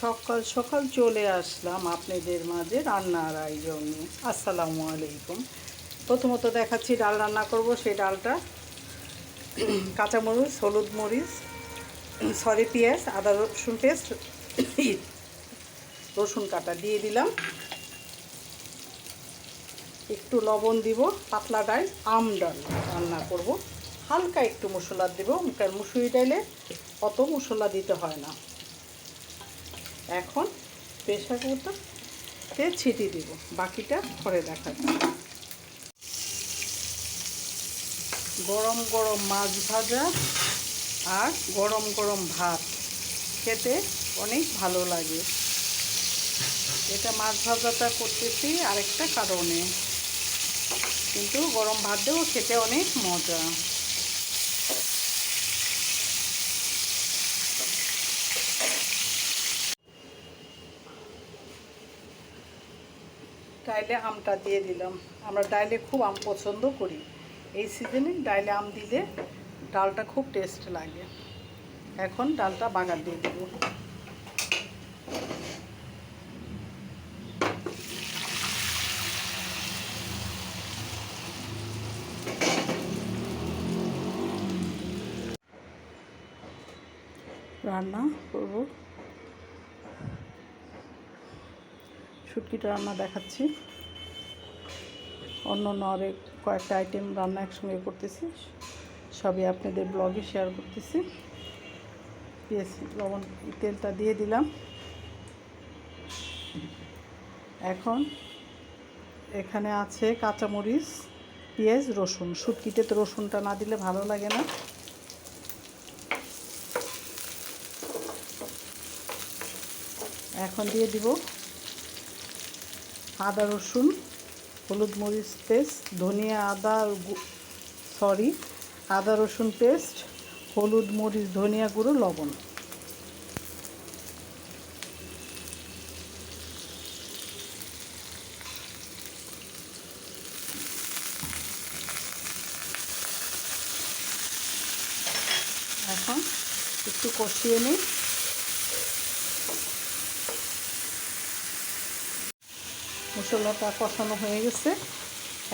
সকাল সকাল চলে আসলাম আপনাদের মাঝে রান্নার আয়োজন নিয়ে। আসসালামু আলাইকুম। প্রথমত দেখাচ্ছি ডাল রান্না করব, সেই ডালটা। কাঁচামরিচ, হলুদ মরিচ, সরি, পেঁয়াজ, আদা রসুন পেস্ট, রসুন কাটা দিয়ে দিলাম। একটু লবণ দিব, পাতলা ডাল, আম ডাল রান্না করব। হালকা একটু মশলা দেবো মুসুরি ডালে অত মশলা দিতে হয় না। এখন প্রেশার কুকারটাতে ছিটি দিব। বাকিটা পরে দেখাচ্ছি। গরম গরম মাছ ভাজা আর গরম গরম ভাত খেতে অনেক ভালো লাগে। এটা মাছ ভাজাটা করতেছি আরেকটা কারণে। কিন্তু গরম ভাত দিয়েও খেতে অনেক মজা। ডাইলে আমটা দিয়ে দিলাম। আমরা ডাইলে খুব আম পছন্দ করি। এই সিজনে ডাইলে আম দিলে ডালটা খুব টেস্ট লাগে। এখন ডালটা বাগার দিয়ে দেবো। রান্না করব। শুটকিটা রান্না দেখাচ্ছি। অন্য অন্য আরেক কয়েকটা আইটেম রান্না একসঙ্গে করতেছি। সবই আপনাদের ব্লগে শেয়ার করতেছি। পেঁয়াজ, লবণ, তেলটা দিয়ে দিলাম। এখন এখানে আছে কাঁচামরিচ, পেঁয়াজ, রসুন। শুটকিতে তো রসুনটা না দিলে ভালো লাগে না। এখন দিয়ে দিব আদা, রসুন, হলুদ মরিচ পেস্ট, ধনিয়া আদা সরি আদা, রসুন পেস্ট, হলুদ মরিচ, ধনিয়া গুঁড়ো, লবণ। এখন একটু কষিয়ে নিই। মশলাটা কষানো হয়ে গেছে।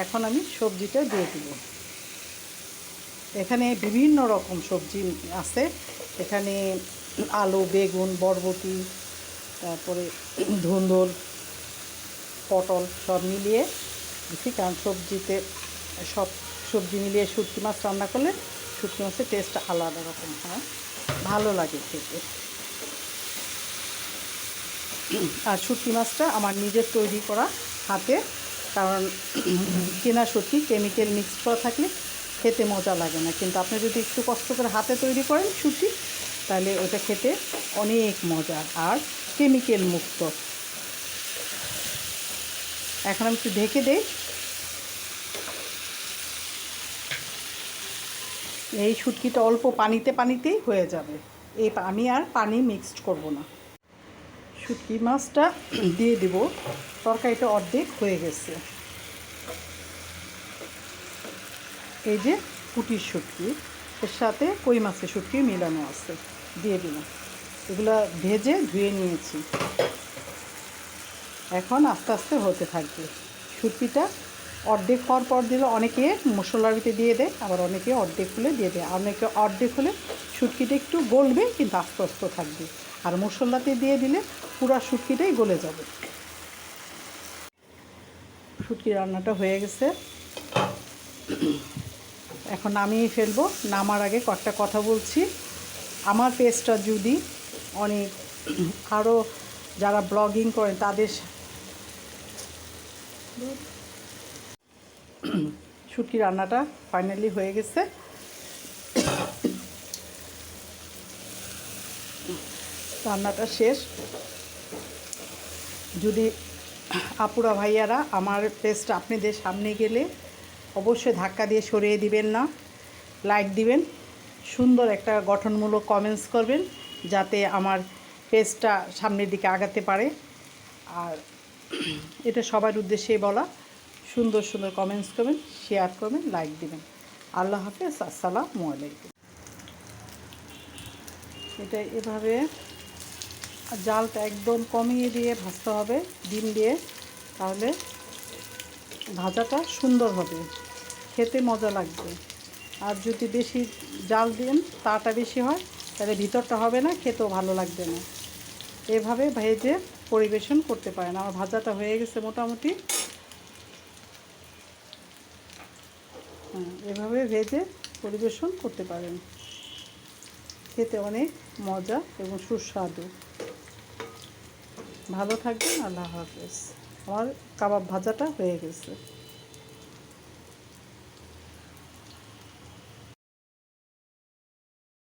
এখন আমি সবজিটা দিয়ে দিব। এখানে বিভিন্ন রকম সবজি আছে। এখানে আলু, বেগুন, বরবটি, তারপরে ধুন্দল, পটল সব মিলিয়ে দিচ্ছি কারণ সবজিতে সব সবজি মিলিয়ে শুটকি মাছ রান্না করলে শুটকি মাছের টেস্ট আলাদা রকম হয়। ভালো লাগে খেতে। আর শুটকি মাছটা আমার নিজের তৈরি করা হাতে, কারণ কেনা শুটকি কেমিক্যাল মিক্স করা থাকলে খেতে মজা লাগে না। কিন্তু আপনি যদি একটু কষ্ট করে হাতে তৈরি করেন শুটকি তাহলে ওটা খেতে অনেক মজা। আর কেমিক্যাল মুক্ত। এখন আমি একটু ঢেকে দেই। এই শুটকিটা অল্প পানিতে, পানিতেই হয়ে যাবে। এই আমি আর পানি মিক্সড করব না। শুটকি মাছটা দিয়ে দেব। তরকারিটা অর্ধেক হয়ে গেছে। এই যে পুটির শুটকি, এর সাথে কই মাছের শুটকি মিলানো আছে, দিয়ে দিলাম। এগুলো ভেজে ধুয়ে নিয়েছি। এখন আস্তে আস্তে হতে থাকবে। শুটকিটা অর্ধেক হওয়ার পর দিলে অনেকে মশলার ভিতরে দিয়ে দেয়, আবার অনেকে অর্ধেক হলে দিয়ে দেয়। অনেকে অর্ধেক হলে শুটকিটা একটু গলবে, কিন্তু আস্তে আস্তে থাকবে। আর মশলাতে দিয়ে দিলে পুরো শুটকিটাই গলে যাবে। শুটকি রান্নাটা হয়ে গেছে। এখন নামিয়ে ফেলব। নামার আগে কয়েকটা কথা বলছি। আমার পেজটা যদি অনেক আরও যারা ব্লগিং করেন, তাদের শুটকি রান্নাটা ফাইনালি হয়ে গেছে। রান্নাটা শেষ। যদি আপুরা ভাইয়ারা আমার পেস্টটা আপনাদের সামনে গেলে অবশ্যই ধাক্কা দিয়ে সরিয়ে দিবেন না লাইক দিবেন, সুন্দর একটা গঠনমূলক কমেন্টস করবেন যাতে আমার পেজটা সামনের দিকে আগাতে পারে। আর এটা সবার উদ্দেশ্যেই বলা। সুন্দর সুন্দর কমেন্টস করবেন শেয়ার করবেন লাইক দিবেন। আল্লাহ হাফেজ, আসসালামু আলাইকুম। এটা এভাবে জালটা একদম কমিয়ে দিয়ে ভাজতে হবে, ডিম দিয়ে, তাহলে ভাজাটা সুন্দর হবে। খেতে মজা লাগবে। আর যদি বেশি জাল দেন, তাটা বেশি হয়, তাহলে ভিতরটা হবে না, খেতেও ভালো লাগবে না। এভাবে ভেজে পরিবেশন করতে পারেন। আমার ভাজাটা হয়ে গেছে মোটামুটি। হ্যাঁ এভাবে ভেজে পরিবেশন করতে পারেন। খেতে অনেক মজা এবং সুস্বাদু। ভালো থাকবেন, আল্লাহ হাফেজ। আমার কাবাব ভাজাটা হয়ে গেছে।